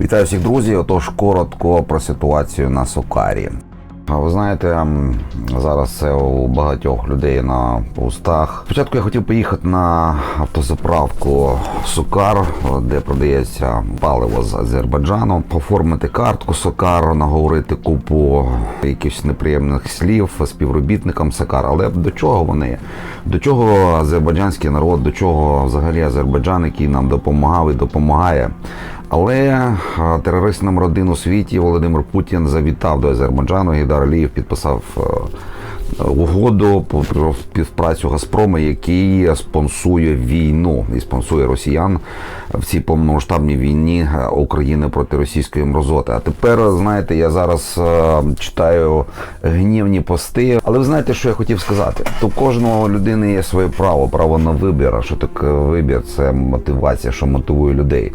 Вітаю всіх друзі. Отож, коротко про ситуацію на Сокарі. Ви знаєте, зараз це у багатьох людей на устах. Спочатку я хотів поїхати на автозаправку Сокар, де продається паливо з Азербайджану, оформити картку Сокар, наговорити купу якихось неприємних слів співробітникам Сокар. Але до чого вони? До чого азербайджанський народ, до чого взагалі Азербайджан, який нам допомагав і допомагає. Але е, терорист номер один у світі Володимир Путін завітав до Азербайджану. Гідар Аліїв підписав е, угоду про співпрацю Газпрома, який спонсує війну і спонсує росіян в цій повномасштабній війні е, України проти російської мразоти. А тепер знаєте, я зараз е, читаю гнівні пости. Але ви знаєте, що я хотів сказати? То кожного людини є своє право, право на вибір. А що таке вибір? Це мотивація, що мотивує людей.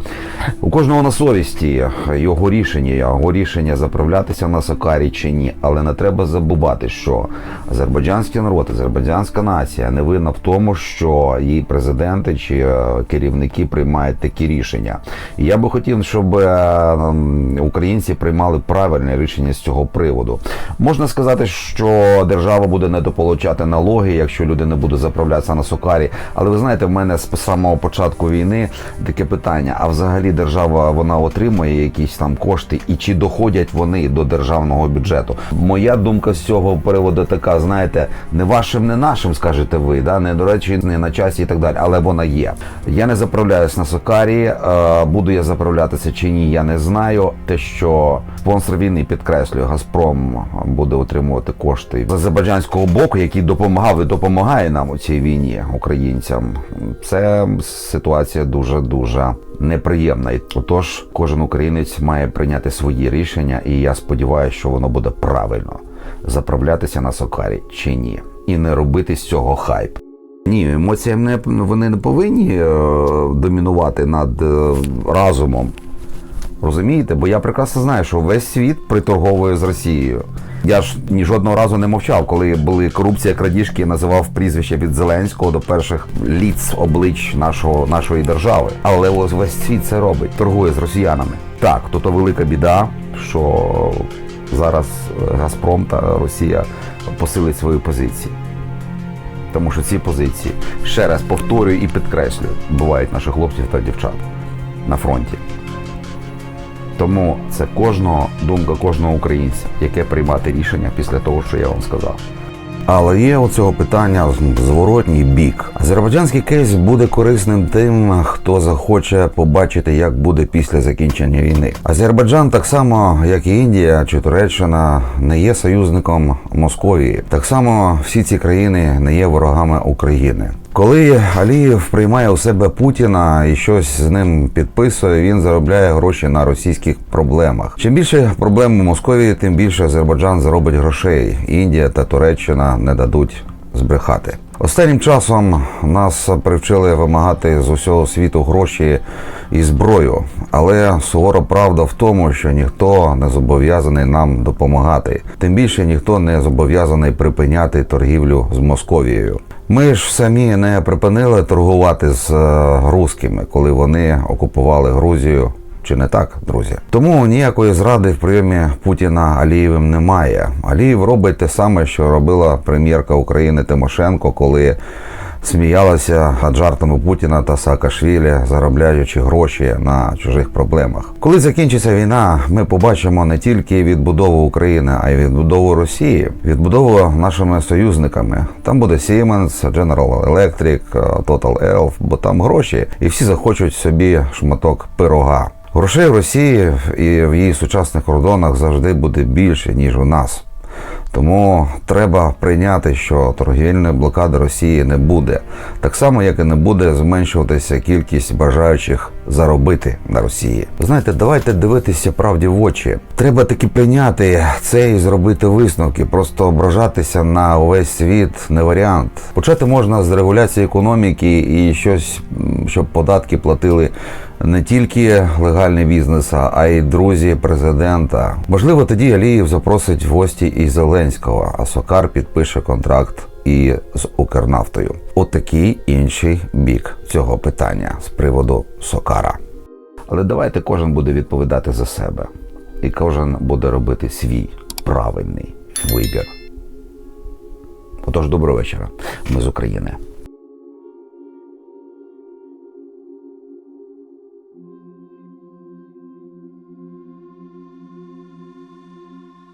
У кожного на совісті його рішення, його рішення заправлятися на Сакарі чи ні. Але не треба забувати, що азербайджанський народ, азербайджанська нація не винна в тому, що її президенти чи е, керівники приймають такі рішення. І я би хотів, щоб е, українці приймали правильне рішення з цього приводу. Можна сказати, що держава буде недополучати налоги, якщо люди не будуть заправлятися на Сокарі. Але ви знаєте, в мене з самого початку війни таке питання: а взагалі держава вона отримує якісь там кошти, і чи доходять вони до державного бюджету? Моя думка з цього приводу така: знаєте, не вашим, не нашим, скажете ви, да не до речі, не на часі і так далі, але вона є. Я не заправляюсь на Сокарі. е, Буду я заправлятися чи ні, я не знаю. Те, що спонсор війни підкреслює, Газпром буде отримувати кошти з азербайджанського боку, який допомагав і допомагає нам у цій війні українцям. Це ситуація дуже дуже неприємна. І Отож, кожен українець має прийняти свої рішення, і я сподіваюся, що воно буде правильно заправлятися на Сокарі чи ні, і не робити з цього хайп. Ні, емоціям не вони не повинні е, домінувати над е, разумом. Розумієте? Бо я прекрасно знаю, що весь світ приторговує з Росією. Я ж ні жодного разу не мовчав, коли були корупція, крадіжки, я називав прізвище від Зеленського до перших ліц облич нашого, нашої держави. Але ось весь світ це робить, торгує з росіянами. Так, то то велика біда, що зараз е, Газпром та Росія посилить свої позиції. Тому що ці позиції, ще раз повторюю і підкреслюю, бувають наших хлопців та дівчат на фронті. Тому це кожного думка кожного українця, яке приймати рішення після того, що я вам сказав. Але є у цього питання зворотній бік. Азербайджанський кейс буде корисним тим, хто захоче побачити, як буде після закінчення війни. Азербайджан, так само як і Індія чи Туреччина, не є союзником Московії. Так само всі ці країни не є ворогами України. Коли Алієв приймає у себе Путіна і щось з ним підписує, він заробляє гроші на російських проблемах. Чим більше проблем у Московії, тим більше Азербайджан заробить грошей. Індія та Туреччина не дадуть збрехати. Останнім часом нас привчили вимагати з усього світу гроші і зброю, але сувора правда в тому, що ніхто не зобов'язаний нам допомагати. Тим більше ніхто не зобов'язаний припиняти торгівлю з Московією. Ми ж самі не припинили торгувати з е, русскими, коли вони окупували Грузію. Чи не так, друзі? Тому ніякої зради в прийомі Путіна Алієвим немає. Алієв робить те саме, що робила прем'єрка України Тимошенко, коли сміялася над жартами Путіна та Саакашвілі, заробляючи гроші на чужих проблемах. Коли закінчиться війна, ми побачимо не тільки відбудову України, а й відбудову Росії, відбудову нашими союзниками. Там буде Siemens, General Electric, Total Elf, бо там гроші, і всі захочуть собі шматок пирога. Грошей в Росії і в її сучасних кордонах завжди буде більше, ніж у нас. Тому треба прийняти, що торгівельної блокади Росії не буде, так само як і не буде зменшуватися кількість бажаючих заробити на Росії. Знаєте, давайте дивитися правді в очі. Треба таки прийняти це і зробити висновки. Просто ображатися на увесь світ не варіант. Почати можна з регуляції економіки і щось, щоб податки платили не тільки легальний бізнес, а й друзі президента. Можливо, тоді Алієв запросить в гості і Зеленського, а Сокар підпише контракт і з Укрнафтою. Отакий інший бік цього питання з приводу Сокара. Але давайте кожен буде відповідати за себе. І кожен буде робити свій правильний вибір. Отож, доброго вечора. Ми з України.